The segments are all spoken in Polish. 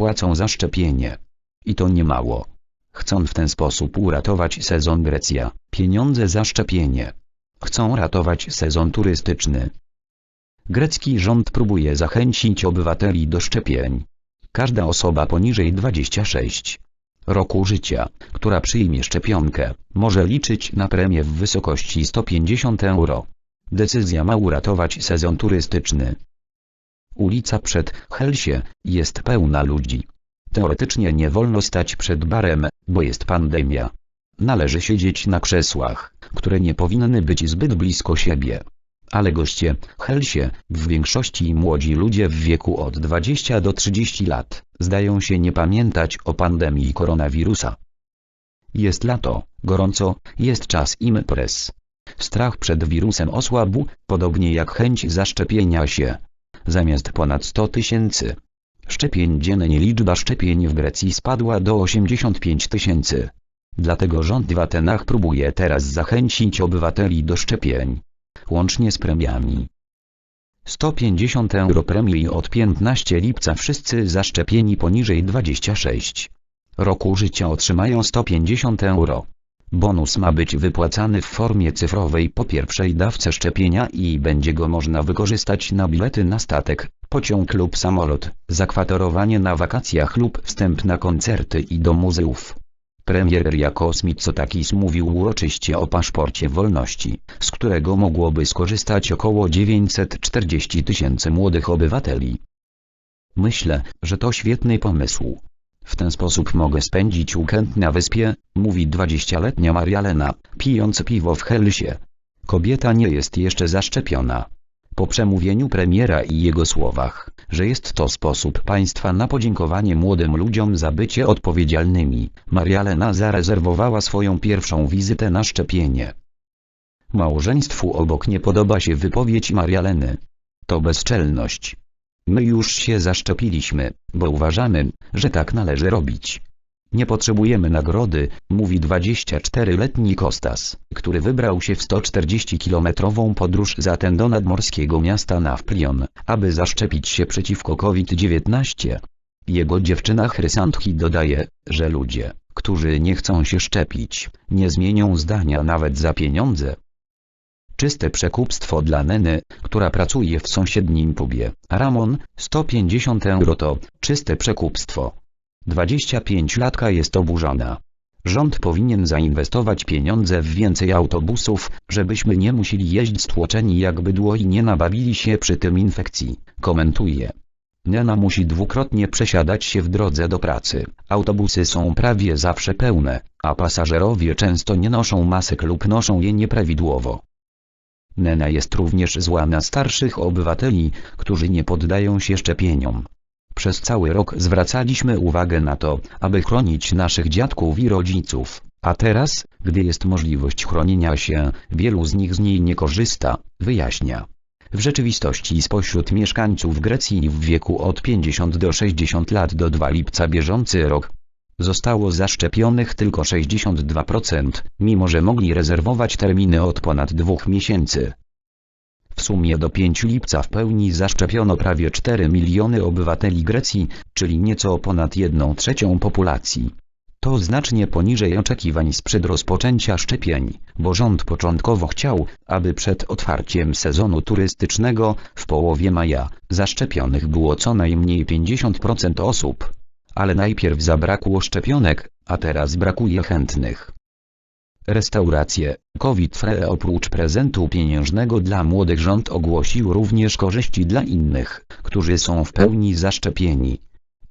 płacą za szczepienie. I to nie mało. Chcą w ten sposób uratować sezon Grecja, pieniądze za szczepienie. Chcą ratować sezon turystyczny. Grecki rząd próbuje zachęcić obywateli do szczepień. Każda osoba poniżej 26 roku życia, która przyjmie szczepionkę, może liczyć na premię w wysokości 150 euro. Decyzja ma uratować sezon turystyczny. Ulica przed Helsie jest pełna ludzi. Teoretycznie nie wolno stać przed barem, bo jest pandemia. Należy siedzieć na krzesłach, które nie powinny być zbyt blisko siebie. Ale goście, Helsie, w większości młodzi ludzie w wieku od 20 do 30 lat, zdają się nie pamiętać o pandemii koronawirusa. Jest lato, gorąco, jest czas imprez. Strach przed wirusem osłabł, podobnie jak chęć zaszczepienia się. Zamiast ponad 100 tysięcy szczepień dziennie liczba szczepień w Grecji spadła do 85 tysięcy. Dlatego rząd w Atenach próbuje teraz zachęcić obywateli do szczepień. Łącznie z premiami. 150 euro premii od 15 lipca wszyscy zaszczepieni poniżej 26 roku życia otrzymają 150 euro. Bonus ma być wypłacany w formie cyfrowej po pierwszej dawce szczepienia i będzie go można wykorzystać na bilety na statek, pociąg lub samolot, zakwaterowanie na wakacjach lub wstęp na koncerty i do muzeów. Premier Riakos Mitsotakis mówił uroczyście o paszporcie wolności, z którego mogłoby skorzystać około 940 tysięcy młodych obywateli. Myślę, że to świetny pomysł. W ten sposób mogę spędzić weekend na wyspie, mówi 20-letnia Marialena, pijąc piwo w Helsie. Kobieta nie jest jeszcze zaszczepiona. Po przemówieniu premiera i jego słowach, że jest to sposób państwa na podziękowanie młodym ludziom za bycie odpowiedzialnymi, Marialena zarezerwowała swoją pierwszą wizytę na szczepienie. Małżeństwu obok nie podoba się wypowiedź Marialeny. To bezczelność. My już się zaszczepiliśmy, bo uważamy, że tak należy robić. Nie potrzebujemy nagrody, mówi 24-letni Kostas, który wybrał się w 140-kilometrową podróż za ten do nadmorskiego miasta Nafplion, aby zaszczepić się przeciwko COVID-19. Jego dziewczyna Chrysantki dodaje, że ludzie, którzy nie chcą się szczepić, nie zmienią zdania nawet za pieniądze. Czyste przekupstwo dla Neny, która pracuje w sąsiednim pubie. Ramon, 150 euro to czyste przekupstwo. 25-latka jest oburzona. Rząd powinien zainwestować pieniądze w więcej autobusów, żebyśmy nie musieli jeździć stłoczeni jak bydło i nie nabawili się przy tym infekcji, komentuje. Nena musi dwukrotnie przesiadać się w drodze do pracy. Autobusy są prawie zawsze pełne, a pasażerowie często nie noszą masek lub noszą je nieprawidłowo. Nena jest również zła na starszych obywateli, którzy nie poddają się szczepieniom. Przez cały rok zwracaliśmy uwagę na to, aby chronić naszych dziadków i rodziców, a teraz, gdy jest możliwość chronienia się, wielu z nich z niej nie korzysta, wyjaśnia. W rzeczywistości spośród mieszkańców Grecji w wieku od 50 do 60 lat do 2 lipca bieżący rok zostało zaszczepionych tylko 62%, mimo że mogli rezerwować terminy od ponad dwóch miesięcy. W sumie do 5 lipca w pełni zaszczepiono prawie 4 miliony obywateli Grecji, czyli nieco ponad 1 trzecią populacji. To znacznie poniżej oczekiwań sprzed rozpoczęcia szczepień, bo rząd początkowo chciał, aby przed otwarciem sezonu turystycznego, w połowie maja, zaszczepionych było co najmniej 50% osób. Ale najpierw zabrakło szczepionek, a teraz brakuje chętnych. Restauracje, COVID-free oprócz prezentu pieniężnego dla młodych rząd ogłosił również korzyści dla innych, którzy są w pełni zaszczepieni.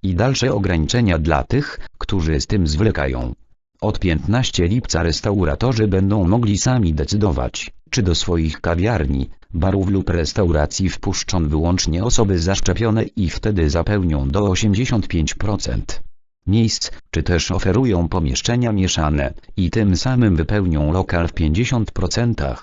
I dalsze ograniczenia dla tych, którzy z tym zwlekają. Od 15 lipca restauratorzy będą mogli sami decydować, czy do swoich kawiarni, barów lub restauracji wpuszczą wyłącznie osoby zaszczepione i wtedy zapełnią do 85% miejsc, czy też oferują pomieszczenia mieszane i tym samym wypełnią lokal w 50%.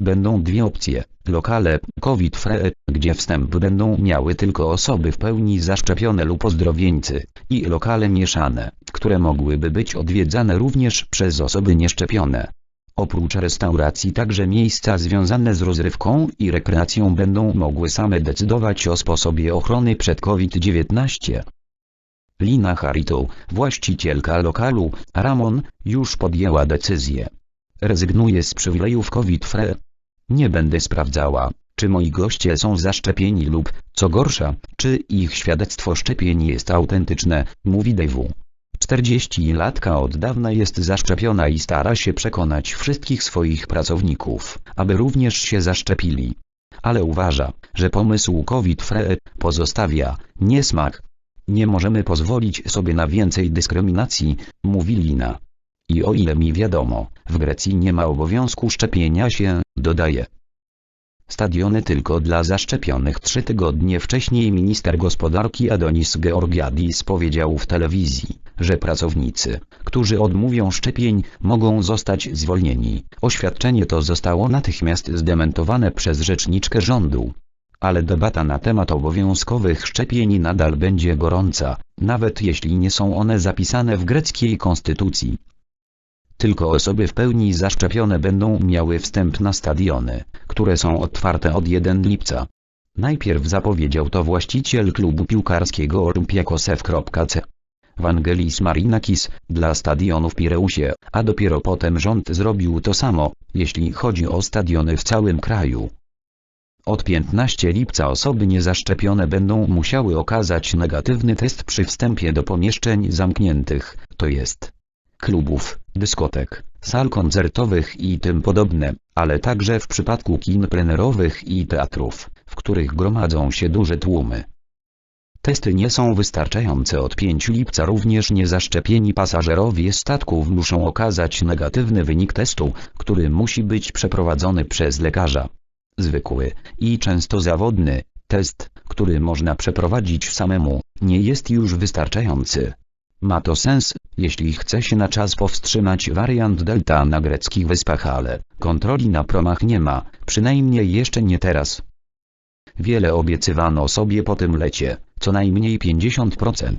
Będą dwie opcje, lokale COVID-free, gdzie wstęp będą miały tylko osoby w pełni zaszczepione lub ozdrowieńcy, i lokale mieszane, które mogłyby być odwiedzane również przez osoby nieszczepione. Oprócz restauracji także miejsca związane z rozrywką i rekreacją będą mogły same decydować o sposobie ochrony przed COVID-19. Lina Haritu, właścicielka lokalu, Ramon, już podjęła decyzję. Rezygnuję z przywilejów COVID-free. Nie będę sprawdzała, czy moi goście są zaszczepieni lub, co gorsza, czy ich świadectwo szczepień jest autentyczne, mówi Dave. 40-latka od dawna jest zaszczepiona i stara się przekonać wszystkich swoich pracowników, aby również się zaszczepili. Ale uważa, że pomysł COVID-free pozostawia niesmak. Nie możemy pozwolić sobie na więcej dyskryminacji, mówi Lina. I o ile mi wiadomo, w Grecji nie ma obowiązku szczepienia się, dodaje. Stadiony tylko dla zaszczepionych trzy tygodnie wcześniej minister gospodarki Adonis Georgiadis powiedział w telewizji, że pracownicy, którzy odmówią szczepień, mogą zostać zwolnieni. Oświadczenie to zostało natychmiast zdementowane przez rzeczniczkę rządu. Ale debata na temat obowiązkowych szczepień nadal będzie gorąca, nawet jeśli nie są one zapisane w greckiej konstytucji. Tylko osoby w pełni zaszczepione będą miały wstęp na stadiony, które są otwarte od 1 lipca. Najpierw zapowiedział to właściciel klubu piłkarskiego Olympiakos.c. Wangelis Marinakis, dla stadionu w Pireusie, a dopiero potem rząd zrobił to samo, jeśli chodzi o stadiony w całym kraju. Od 15 lipca osoby niezaszczepione będą musiały okazać negatywny test przy wstępie do pomieszczeń zamkniętych, to jest klubów, dyskotek, sal koncertowych i tym podobne, ale także w przypadku kin plenerowych i teatrów, w których gromadzą się duże tłumy. Testy nie są wystarczające od 5 lipca również niezaszczepieni pasażerowie statków muszą okazać negatywny wynik testu, który musi być przeprowadzony przez lekarza. Zwykły i często zawodny test, który można przeprowadzić samemu, nie jest już wystarczający. Ma to sens, jeśli chce się na czas powstrzymać wariant Delta na greckich wyspach, ale kontroli na promach nie ma, przynajmniej jeszcze nie teraz. Wiele obiecywano sobie po tym lecie, co najmniej 50%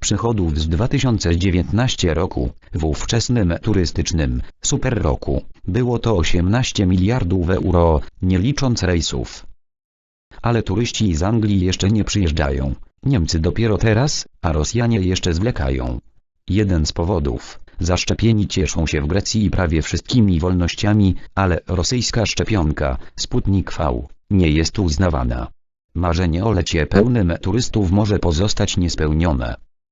przychodów z 2019 roku, w ówczesnym turystycznym super roku, było to 18 miliardów euro, nie licząc rejsów. Ale turyści z Anglii jeszcze nie przyjeżdżają, Niemcy dopiero teraz, a Rosjanie jeszcze zwlekają. Jeden z powodów, zaszczepieni cieszą się w Grecji prawie wszystkimi wolnościami, ale rosyjska szczepionka, Sputnik V, nie jest uznawana. Marzenie o lecie pełnym turystów może pozostać niespełnione.